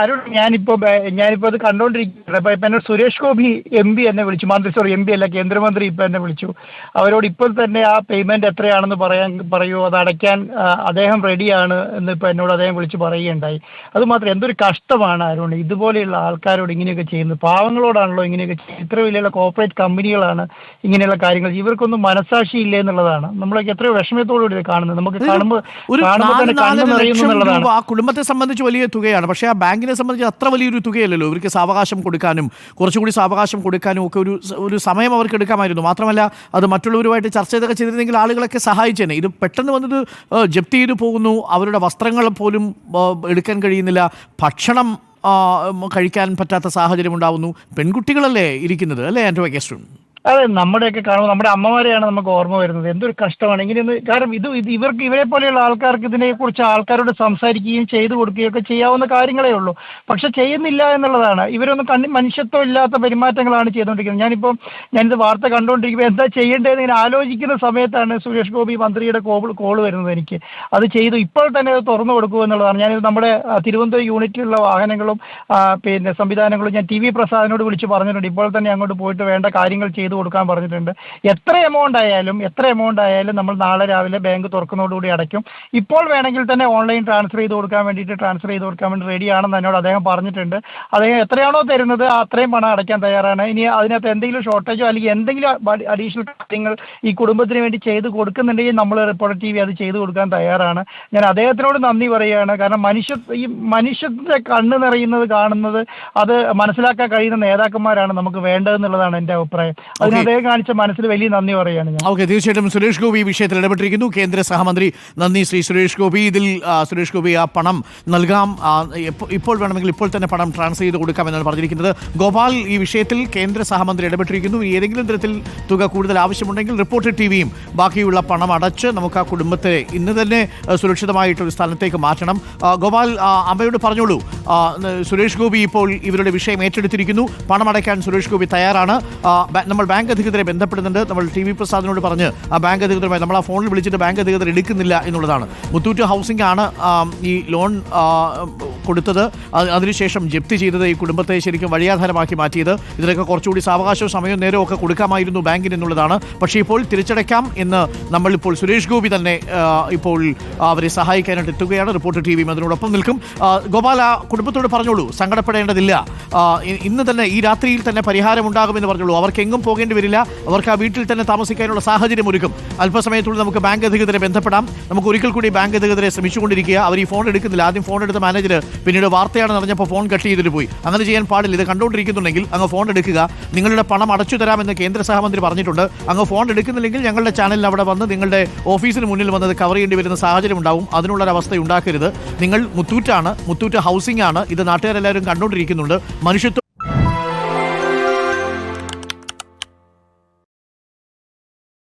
അരുൺ ഞാനിപ്പോ ഞാനിപ്പോ അത് കണ്ടുകൊണ്ടിരിക്കുകയാണ് അപ്പൊ ഇപ്പൊ എന്നോട് സുരേഷ് ഗോപി എം പി എന്നെ വിളിച്ചു. മന്ത്രി സോറി എം പി അല്ല കേന്ദ്രമന്ത്രി ഇപ്പൊ എന്നെ വിളിച്ചു. അവരോട് ഇപ്പോൾ തന്നെ ആ പേയ്മെന്റ് എത്രയാണെന്ന് പറയാൻ പറയൂ. അത് അടയ്ക്കാൻ അദ്ദേഹം റെഡിയാണ് എന്ന് ഇപ്പൊ എന്നോട് അദ്ദേഹം വിളിച്ച് പറയുകയുണ്ടായി. അത് മാത്രം എന്തൊരു കഷ്ടമാണ് അരുൺ. ഇതുപോലെയുള്ള ആൾക്കാരോട് ഇങ്ങനെയൊക്കെ ചെയ്യുന്നത്. പാവങ്ങളോടാണല്ലോ ഇങ്ങനെയൊക്കെ ചെയ്യുന്നത്. ഇത്ര വലിയുള്ള കോർപ്പറേറ്റ് കമ്പനികളാണ് ഇങ്ങനെയുള്ള കാര്യങ്ങൾ. ഇവർക്കൊന്നും മനസാക്ഷി ഇല്ല എന്നുള്ളതാണ്. നമ്മളൊക്കെ എത്രയോ വിഷമത്തോടുകൂടി കാണുന്നത്. നമുക്ക് കാണുമ്പോൾ കാണുമ്പോൾ തന്നെ കണ്ണു നിറയുന്നു എന്നുള്ളതാണ് ആ കുടുംബത്തെ സംബന്ധിച്ച് വലിയ തുകയാണ്. പക്ഷേ ആ ബാങ്കിനെ സംബന്ധിച്ച് അത്ര വലിയൊരു തുകയല്ലല്ലോ. ഇവർക്ക് സാവകാശം കൊടുക്കാനും കുറച്ചുകൂടി സാവകാശം കൊടുക്കാനും ഒക്കെ ഒരു ഒരു സമയം അവർക്ക് എടുക്കാമായിരുന്നു. മാത്രമല്ല അത് മറ്റുള്ളവരുമായിട്ട് ചർച്ച ചെയ്തൊക്കെ ചെയ്തിരുന്നെങ്കിൽ ആളുകളൊക്കെ സഹായിച്ചേനെ. ഇത് പെട്ടെന്ന് വന്നത് ജപ്തി ചെയ്തു പോകുന്നു. അവരുടെ വസ്ത്രങ്ങൾ പോലും എടുക്കാൻ കഴിയുന്നില്ല. ഭക്ഷണം കഴിക്കാൻ പറ്റാത്ത സാഹചര്യം ഉണ്ടാവുന്നു. പെൺകുട്ടികളല്ലേ ഇരിക്കുന്നത് അല്ലേ ആൻഡ്രോ വെക്കേസ്റ്റൺ അതെ നമ്മുടെയൊക്കെ കാണുമ്പോൾ നമ്മുടെ അമ്മമാരെയാണ് നമുക്ക് ഓർമ്മ വരുന്നത്. എന്തൊരു കഷ്ടമാണ്. ഇങ്ങനെയൊന്ന് കാരണം ഇത് ഇത് ഇവർക്ക് ഇവരെ പോലെയുള്ള ആൾക്കാർക്ക് ഇതിനെക്കുറിച്ച് ആൾക്കാരോട് സംസാരിക്കുകയും ചെയ്തു കൊടുക്കുകയും ഒക്കെ ചെയ്യാവുന്ന കാര്യങ്ങളേ ഉള്ളൂ. പക്ഷെ ചെയ്യുന്നില്ല എന്നുള്ളതാണ്. ഇവരൊന്നും കണ്ണി മനുഷ്യത്വം ഇല്ലാത്ത പെരുമാറ്റങ്ങളാണ് ചെയ്തുകൊണ്ടിരിക്കുന്നത്. ഞാനിപ്പോൾ ഞാനിത് വാർത്ത കണ്ടുകൊണ്ടിരിക്കുമ്പോൾ എന്താ ചെയ്യേണ്ടതെന്ന് ഇങ്ങനെ ആലോചിക്കുന്ന സമയത്താണ് സുരേഷ് ഗോപി മന്ത്രിയുടെ കോൾ കോൾ വരുന്നത് എനിക്ക്. അത് ചെയ്തു ഇപ്പോൾ തന്നെ അത് തുറന്നു കൊടുക്കൂ എന്നുള്ളതാണ്. ഞാനിത് നമ്മുടെ തിരുവനന്തപുരം യൂണിറ്റിലുള്ള വാഹനങ്ങളും പിന്നെ സംവിധാനങ്ങളും ഞാൻ ടി വി പ്രസാദിനോട് വിളിച്ച് പറഞ്ഞിട്ടുണ്ട്. ഇപ്പോൾ തന്നെ അങ്ങോട്ട് പോയിട്ട് വേണ്ട കാര്യങ്ങൾ ചെയ്തു കൊടുക്കാൻ പറഞ്ഞിട്ടുണ്ട്. എത്ര എമൗണ്ട് ആയാലും എത്ര എമൗണ്ട് ആയാലും നമ്മൾ നാളെ രാവിലെ ബാങ്ക് തുറക്കുന്നതോടുകൂടി അടയ്ക്കും. ഇപ്പോൾ വേണമെങ്കിൽ തന്നെ ഓൺലൈൻ ട്രാൻസ്ഫർ ചെയ്ത് കൊടുക്കാൻ വേണ്ടിയിട്ട് ട്രാൻസ്ഫർ ചെയ്ത് കൊടുക്കാൻ വേണ്ടി റെഡിയാണെന്ന് എന്നോട് അദ്ദേഹം പറഞ്ഞിട്ടുണ്ട്. അദ്ദേഹം എത്രയാണോ തരുന്നത് അത്രയും പണം അടയ്ക്കാൻ തയ്യാറാണ്. ഇനി അതിനകത്ത് എന്തെങ്കിലും ഷോർട്ടേജോ അല്ലെങ്കിൽ എന്തെങ്കിലും അഡീഷണൽ കാര്യങ്ങൾ ഈ കുടുംബത്തിന് വേണ്ടി ചെയ്ത് കൊടുക്കുന്നുണ്ടെങ്കിൽ നമ്മൾ റിപ്പോർട്ടർ ടി വി അത് ചെയ്ത് കൊടുക്കാൻ തയ്യാറാണ്. ഞാൻ അദ്ദേഹത്തിനോട് നന്ദി പറയുകയാണ്. കാരണം മനുഷ്യ ഈ മനുഷ്യന്റെ കണ്ണ് നിറയുന്നത് കാണുന്നത് അത് മനസ്സിലാക്കാൻ കഴിയുന്ന നേതാക്കന്മാരാണ് നമുക്ക് വേണ്ടതെന്നുള്ളതാണ് എന്റെ അഭിപ്രായം. അതിന് അദ്ദേഹം കാണിച്ച മനസ്സിൽ വലിയ നന്ദി പറയുകയാണ് ഞാൻ. ഓക്കെ തീർച്ചയായിട്ടും സുരേഷ് ഗോപി വിഷയത്തിൽ ഇടപെട്ടിരിക്കുന്നു. കേന്ദ്ര സഹമന്ത്രി നന്ദി ശ്രീ സുരേഷ് ഗോപി. ഇതിൽ സുരേഷ് ഗോപി ആ പണം നൽകാം. ഇപ്പോൾ വേണമെങ്കിൽ ഇപ്പോൾ തന്നെ പണം ട്രാൻസ്ഫർ ചെയ്ത് കൊടുക്കാമെന്നാണ് പറഞ്ഞിരിക്കുന്നത്. ഗോപാൽ ഈ വിഷയത്തിൽ കേന്ദ്ര സഹമന്ത്രി ഇടപെട്ടിരിക്കുന്നു. ഏതെങ്കിലും തരത്തിൽ തുക കൂടുതൽ ആവശ്യമുണ്ടെങ്കിൽ റിപ്പോർട്ട് ടി വിയും ബാക്കിയുള്ള പണം അടച്ച് നമുക്ക് ആ കുടുംബത്തെ ഇന്ന് തന്നെ സുരക്ഷിതമായിട്ടൊരു സ്ഥലത്തേക്ക് മാറ്റണം. ഗോപാൽ അമ്മയോട് പറഞ്ഞോളൂ. സുരേഷ് ഗോപി ഇപ്പോൾ ഇവരുടെ വിഷയം ഏറ്റെടുത്തിരിക്കുന്നു. പണമടയ്ക്കാൻ സുരേഷ് ഗോപി തയ്യാറാണ്. നമ്മൾ ബാങ്ക് അധികൃതരെ ബന്ധപ്പെടുന്നുണ്ട്. നമ്മൾ ടി വി പ്രസാദിനോട് പറഞ്ഞ് ആ ബാങ്ക് അധികൃതരുമായി നമ്മൾ ആ ഫോണിൽ വിളിച്ചിട്ട് ബാങ്ക് അധികൃതർ എടുക്കുന്നില്ല എന്നുള്ളതാണ്. മുത്തൂറ്റ് ഹൗസിംഗ് ആണ് ഈ ലോൺ കൊടുത്തത്. അത് അതിനുശേഷം ജപ്തി ചെയ്തത് ഈ കുടുംബത്തെ ശരിക്കും വഴിയാധാരമാക്കി മാറ്റിയത്. ഇതിനൊക്കെ കുറച്ചുകൂടി സാവകാശവും സമയവും നേരവും ഒക്കെ കൊടുക്കാമായിരുന്നു ബാങ്കിന് എന്നുള്ളതാണ്. പക്ഷേ ഇപ്പോൾ തിരിച്ചടയ്ക്കാം എന്ന് നമ്മളിപ്പോൾ സുരേഷ് ഗോപി തന്നെ ഇപ്പോൾ അവരെ സഹായിക്കാനായിട്ട് എത്തുകയാണ്. റിപ്പോർട്ടർ ടി വിയും അതിനോടൊപ്പം നിൽക്കും. ഗോപാല കുടുംബത്തോട് പറഞ്ഞോളൂ സങ്കടപ്പെടേണ്ടതില്ല. ഇന്ന് തന്നെ ഈ രാത്രിയിൽ തന്നെ പരിഹാരം ഉണ്ടാകുമെന്ന് പറഞ്ഞോളൂ. അവർക്ക് എങ്ങും പോകേണ്ടി വരില്ല. അവർക്ക് ആ വീട്ടിൽ തന്നെ താമസിക്കാനുള്ള സാഹചര്യം ഒരുക്കും. അല്പസമയത്തുള്ളിൽ നമുക്ക് ബാങ്ക് അധികൃതരെ ബന്ധപ്പെടാം. നമുക്ക് ഒരിക്കൽ കൂടി ബാങ്ക് അധികൃതരെ ശ്രമിച്ചുകൊണ്ടിരിക്കുക. അവർ ഈ ഫോൺ എടുക്കുന്നില്ല. ആദ്യം ഫോൺ എടുത്ത മാനേജർ പിന്നീട് വാർത്തയാണെന്ന് അറിഞ്ഞപ്പോൾ ഫോൺ കട്ട് ചെയ്തിട്ട് പോയി. അങ്ങനെ ചെയ്യാൻ പാടില്ല. ഇത് കണ്ടുകൊണ്ടിരിക്കുന്നുണ്ടെങ്കിൽ അങ്ങ് ഫോൺ എടുക്കുക. നിങ്ങളുടെ പണം അടച്ചു തരാമെന്ന് കേന്ദ്ര സഹമന്ത്രി പറഞ്ഞിട്ടുണ്ട്. അങ്ങ് ഫോൺ എടുക്കുന്നില്ലെങ്കിൽ ഞങ്ങളുടെ ചാനലിൽ അവിടെ വന്ന് നിങ്ങളുടെ ഓഫീസിന് മുന്നിൽ വന്നത് കവർ ചെയ്യേണ്ടി വരുന്ന സാഹചര്യം ഉണ്ടാവും. അതിനുള്ളൊരവസ്ഥ ഉണ്ടാക്കരുത് നിങ്ങൾ മുത്തൂറ്റാണ്. മുത്തൂറ്റ് ഹൗസിംഗ് ആണ് ഇത് നാട്ടുകാരെല്ലാവരും കണ്ടുകൊണ്ടിരിക്കുന്നുണ്ട്. മനുഷ്യത്വം